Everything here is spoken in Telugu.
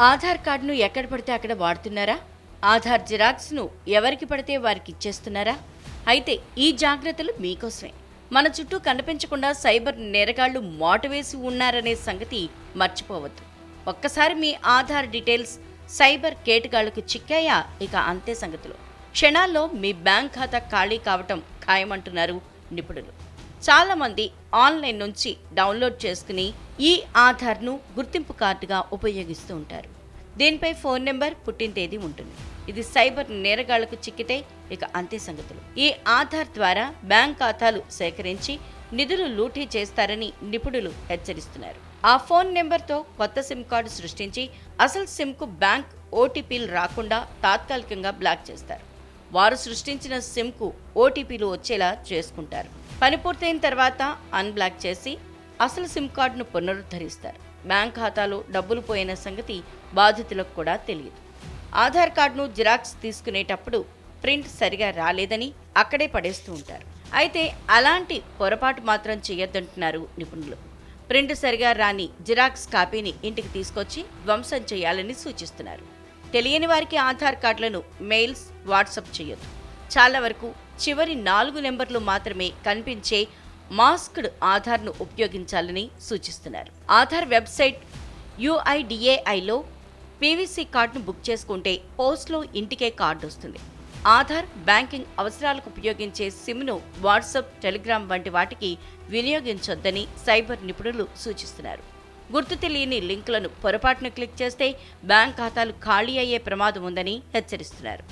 ఆధార్ కార్డును ఎక్కడ పడితే అక్కడ వాడుతున్నారా? ఆధార్ జిరాక్స్ను ఎవరికి పడితే వారికి ఇచ్చేస్తున్నారా? అయితే ఈ జాగ్రత్తలు మీకోసమే. మన చుట్టూ కనిపించకుండా సైబర్ నేరగాళ్ళు వేసి ఉన్నారనే సంగతి మర్చిపోవద్దు. ఒక్కసారి మీ ఆధార్ డీటెయిల్స్ సైబర్ కేటుగాళ్ళకు చిక్కాయా? ఇక అంతే సంగతులు. క్షణాల్లో మీ బ్యాంక్ ఖాతా ఖాళీ కావటం ఖాయమంటున్నారు నిపుణులు. చాలామంది ఆన్లైన్ నుంచి డౌన్లోడ్ చేసుకుని ఈ ఆధార్ను గుర్తింపు కార్డుగా ఉపయోగిస్తూ ఉంటారు. దీనిపై ఫోన్ నెంబర్ పుట్టిన తేదీ ఉంటుంది. ఇది సైబర్ నేరగాళ్ళకు చిక్కితే ఇక అంతే సంగతులు. ఈ ఆధార్ ద్వారా బ్యాంక్ ఖాతాలు సేకరించి నిధులు లూటీ చేస్తారని నిపుణులు హెచ్చరిస్తున్నారు. ఆ ఫోన్ నెంబర్తో కొత్త సిమ్ కార్డు సృష్టించి అసలు సిమ్కు బ్యాంక్ ఓటీపీలు రాకుండా తాత్కాలికంగా బ్లాక్ చేస్తారు. వారు సృష్టించిన సిమ్కు ఓటీపీలు వచ్చేలా చేసుకుంటారు. పని పూర్తయిన తర్వాత అన్బ్లాక్ చేసి అసలు సిమ్ కార్డును పునరుద్ధరిస్తారు. బ్యాంక్ ఖాతాలో డబ్బులు పోయిన సంగతి బాధితులకు కూడా తెలియదు. ఆధార్ కార్డును జిరాక్స్ తీసుకునేటప్పుడు ప్రింట్ సరిగా రాలేదని అక్కడే పడేస్తూ ఉంటారు. అయితే అలాంటి పొరపాటు మాత్రం చేయొద్దంటున్నారు నిపుణులు. ప్రింట్ సరిగా రాని జిరాక్స్ కాపీని ఇంటికి తీసుకొచ్చి ధ్వంసం చేయాలని సూచిస్తున్నారు. తెలియని వారికి ఆధార్ కార్డులను మెయిల్స్ వాట్సప్ చేయొద్దు. చాలా వరకు చివరి నాలుగు నెంబర్లు మాత్రమే కనిపించే మాస్క్డ్ ఆధార్ను ఉపయోగించాలని సూచిస్తున్నారు. ఆధార్ వెబ్సైట్ యుఐడిఏఐలో పీవీసీ కార్డును బుక్ చేసుకుంటే పోస్ట్లో ఇంటికే కార్డు వస్తుంది. ఆధార్ బ్యాంకింగ్ అవసరాలకు ఉపయోగించే సిమ్ను వాట్సాప్ టెలిగ్రామ్ వంటి వాటికి వినియోగించొద్దని సైబర్ నిపుణులు సూచిస్తున్నారు. గుర్తు తెలియని లింకులను పొరపాటున క్లిక్ చేస్తే బ్యాంక్ ఖాతాలు ఖాళీ అయ్యే ప్రమాదం ఉందని హెచ్చరిస్తున్నారు.